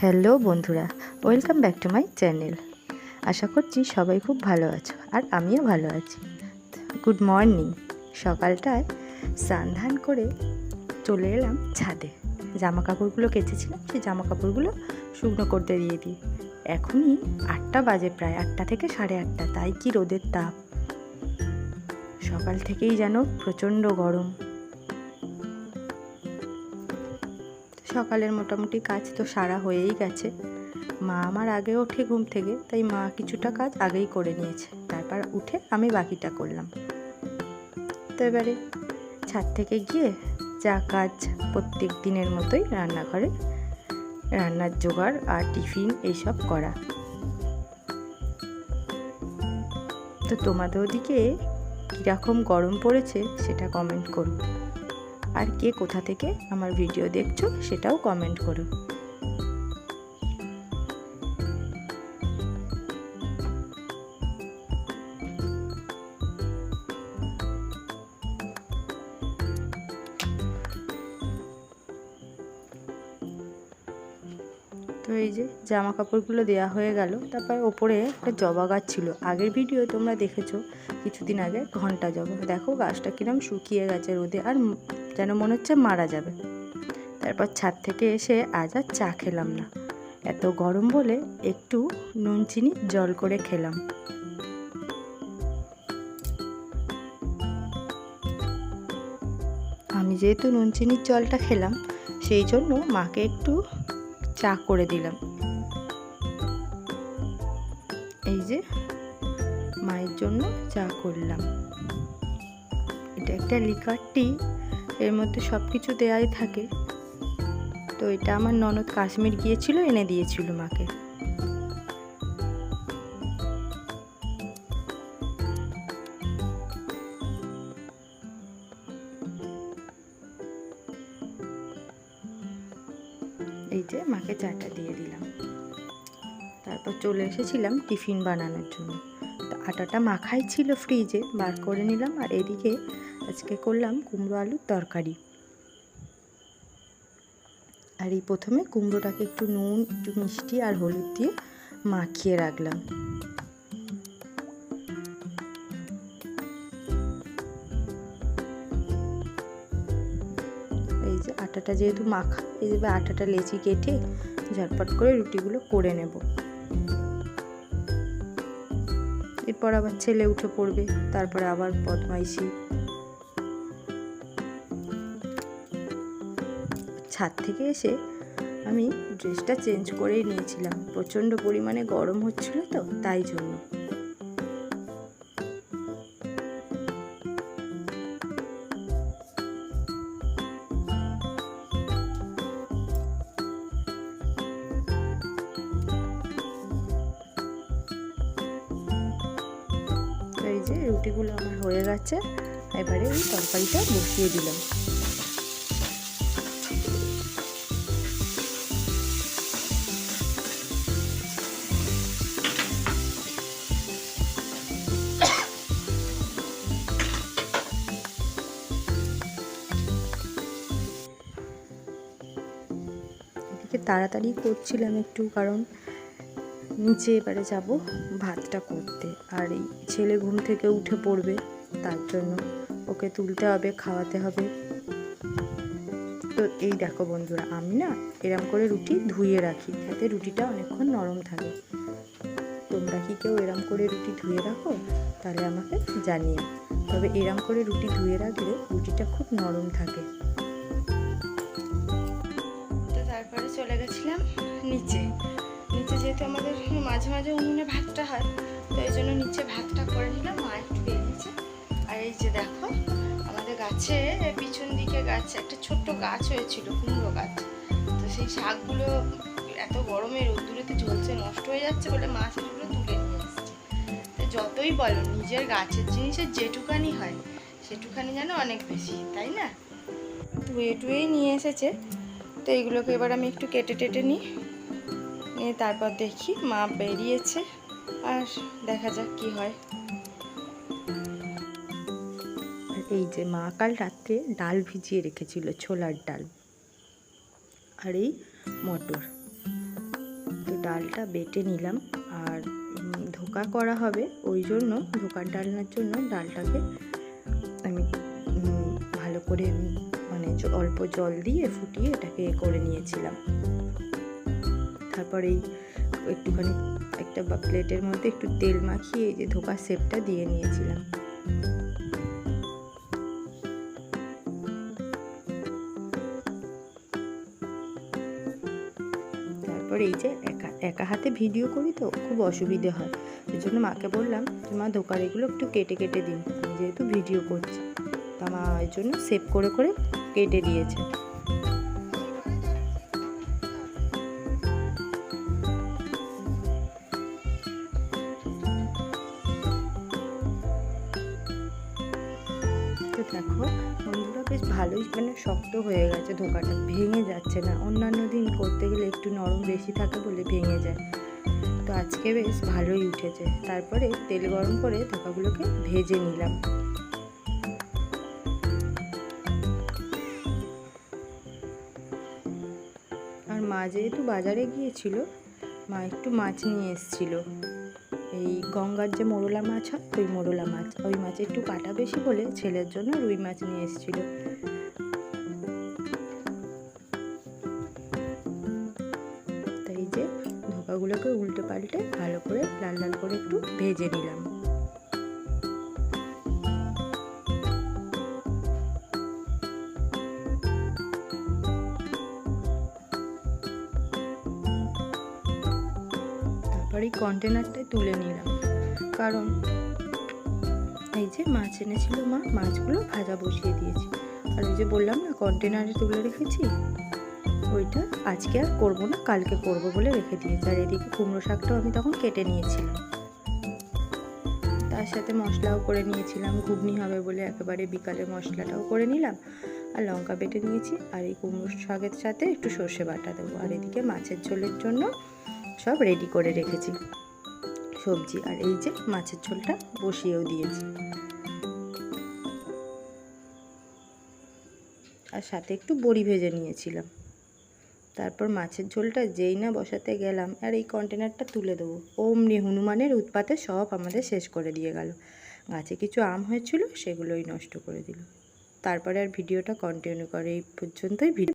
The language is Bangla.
হ্যালো বন্ধুরা, welcome back to my channel. আশা করছি সবাই খুব ভালো আছো আর আমিও ভালো আছি। Good morning. সকালটায় স্নান ধান করে চলে এলাম ছাদে। জামা কাপড়গুলো কেচেছিলাম, সেই জামা কাপড়গুলো শুকনো করতে দিয়ে দিই। এখনই আটটা বাজে প্রায়, আটটা থেকে সাড়ে আটটা, তাই কি রোদের তাপ? সকাল থেকেই যেন প্রচণ্ড গরম। সকালের মোটামুটি কাজ তো সারা হয়েই গেছে। মা আমার আগে ওঠে ঘুম থেকে, তাই মা কিছুটা কাজ আগেই করে নিয়েছে। তারপর উঠে আমি বাকিটা করলাম। তো এবারে ছাদ থেকে গিয়ে যা কাজ প্রত্যেক দিনের মতোই রান্নাঘরে রান্নার জোগাড় আর টিফিন এইসব করা। তো তোমাদের ওদিকে কীরকম গরম পড়েছে সেটা কমেন্ট করো। আর কে কোথা থেকে আমার ভিডিও দেখছ সেটাও কমেন্ট করো। তো এই যে জামা কাপড়গুলো দেওয়া হয়ে গেল, তারপর ওপরে একটা জবা গাছ ছিল। আগের ভিডিও তোমরা দেখেছ, কিছুদিন আগে ঘণ্টা জবা। দেখো গাছটা কিরম শুকিয়ে গেছে রোদে, আর যেন মনে হচ্ছে মারা যাবে। তারপর ছাদ থেকে এসে আজ আর চা খেলাম না। এত গরম বলে একটু নুন, চিনি, জল করে খেলাম। আমি যেহেতু নুন, চিনির জলটা খেলাম, সেই জন্য মাকে একটু চা করে দিলাম। এই যে মায়ের জন্য চা করলাম। এটা একটা লিকার টি। এর মধ্যে সব কিছু দেয়াই থাকে। তো এটা আমার ননদ কাশ্মীর গিয়েছিল, এনে দিয়েছিল মাকে। এই যে মাকে চাটা দিয়ে দিলাম। তারপর চলে এসেছিলাম টিফিন বানানোর জন্য। আটাটা মাখাই ছিল ফ্রিজে, বার করে নিলাম আর এদিকে আজকে করলাম কুমড়ো আলুর তরকারি। আর এই প্রথমে কুমড়োটাকে একটু নুন, একটু মিষ্টি আর হলুদ দিয়ে মাখিয়ে রাখলাম। এই যে আটাটা যেহেতু মাখা, এই যে আটাটা লেচি কেটে ঝটপট করে রুটিগুলো করে নেব। এরপর আবার ছেলে উঠে পড়বে, তারপরে আবার বদমাইশি। ছাদ থেকে এসে আমি ড্রেসটা চেঞ্জ করেই নিয়েছিলাম। প্রচণ্ড পরিমাণে গরম হচ্ছিল তো, তাই জন্য। এই যে রুটিগুলো আমার হয়ে গেছে, এবারে এই তরকারিটা বসিয়ে দিলাম। তাড়াতাড়ি করছিলাম একটু, কারণ নিচে এবারে যাব ভাতটা করতে। আর এই ছেলে ঘুম থেকে উঠে পড়বে, তার জন্য ওকে তুলতে হবে, খাওয়াতে হবে। তো এই দেখো বন্ধুরা, আমি না এরম করে রুটি ধুয়ে রাখি, যাতে রুটিটা অনেকক্ষণ নরম থাকে। তোমরা কি কেউ এরম করে রুটি ধুয়ে রাখো? তাহলে আমাকে জানিও। তবে এরম করে রুটি ধুয়ে রাখলে রুটিটা খুব নরম থাকে। যেহেতু আমাদের মাঝে মাঝে উনুনে ভাতটা হয়, তো এই জন্য নিচে ভাতটা করে নিলাম, মা একটু বেরিয়েছে আর এই যে দেখো, আমাদের গাছে পিছন দিকে গাছে, একটা ছোট্ট গাছ হয়েছিল, কুমড়ো গাছ। তো সেই শাকগুলো এত গরমে রোদ্দুরেতে ঝলসে নষ্ট হয়ে যাচ্ছে বলে মা সেগুলো তুলে নিয়ে এসছে। তো যতই বলো, নিজের গাছের জিনিসের যেটুকানি হয়, সেটুকানি যেন অনেক বেশি, তাই না? ধুয়ে টুয়েই নিয়ে এসেছে। তো এইগুলোকে এবার আমি একটু কেটে টেটে নিই। তারপর দেখি মা বেরিয়েছে, আর দেখা যাক কি হয়। এই যে মা কাল রাত্রে ডাল ভিজিয়ে রেখেছিল, ছোলার ডাল আর এই মটর। তো ডালটা বেটে নিলাম আর ধোকা করা হবে, ওই জন্য ধোকার ডালনার জন্য ডালটাকে আমি ভালো করে মানে অল্প জল দিয়ে ফুটিয়ে এটাকে করে নিয়েছিলাম। তারপর একটুখানি একটা প্লেটের মধ্যে একটু তেল মাখিয়ে এই যে ধোকার শেপটা দিয়ে নিয়েছিলাম। তারপর এই যে একা একা হাতে ভিডিও করি তো খুব অসুবিধে হয়। এই জন্য মাকে বললাম যে মা, ধোকার এগুলো একটু কেটে কেটে দিন। যেহেতু ভিডিও করছি। তা মা এই জন্য সেভ করে করে কেটে দিয়েছে। দেখো বন্ধুরা বেশ ভালোই মানে শক্ত হয়ে গেছে, ধোকাটা ভেঙে যাচ্ছে না। অন্যান্য দিন করতে গেলে একটু নরম বেশি থাকে বলে ভেঙে যায়। তো আজকে বেশ ভালোই উঠেছে। তারপরে তেল গরম করে ধোকাগুলোকে ভেজে নিলাম। আর মা যেহেতু বাজারে গিয়েছিল, মা একটু মাছ নিয়ে এসেছিল। এই গঙ্গার যে মোরলা মাছ হয়, ওই মোরলা মাছ। ওই মাছে একটু কাটা বেশি বলে ছেলের জন্য রুই মাছ নিয়ে এসেছিল। তাই যে ধোকাগুলোকে উল্টে পাল্টে ভালো করে লাল লাল করে একটু ভেজে নিলাম। তারপর এই কন্টেনারটায় তুলে নিলাম। কারণ এই যে মাছ এনেছিল মা, মাছগুলো ভাজা বসিয়ে দিয়েছি। আর ওই যে বললাম না কন্টেনারে তুলে রেখেছি, ওইটা আজকে আর করব না, কালকে করব বলে রেখে দিয়েছি। আর এদিকে কুমড়ো শাকটাও আমি তখন কেটে নিয়েছিলাম। তার সাথে মশলাও করে নিয়েছিলাম, ঘুগনি হবে বলে একেবারে বিকালে মশলাটাও করে নিলাম। আর লঙ্কা বেটে নিয়েছি, আর এই কুমড়ো শাকের সাথে একটু সর্ষে বাটা দেবো। আর এদিকে মাছের ঝোলের জন্য সব রেডি করে রেখেছি। সবজি আর এই যে মাছের ঝোলটা বসিয়েও দিয়েছি। আর সাথে একটু বড়ি ভেজে নিয়েছিলাম। তারপর মাছের ঝোলটা যেই না বসাতে গেলাম আর এই কন্টেনারটা তুলে দেবো। অমনি হনুমানের উৎপাতে সব আমাদের শেষ করে দিয়ে গেল। গাছে কিছু আম হয়েছিল, সেগুলোই নষ্ট করে দিল। তারপরে আর ভিডিওটা কন্টিনিউ করে। এই পর্যন্তই ভিডিও।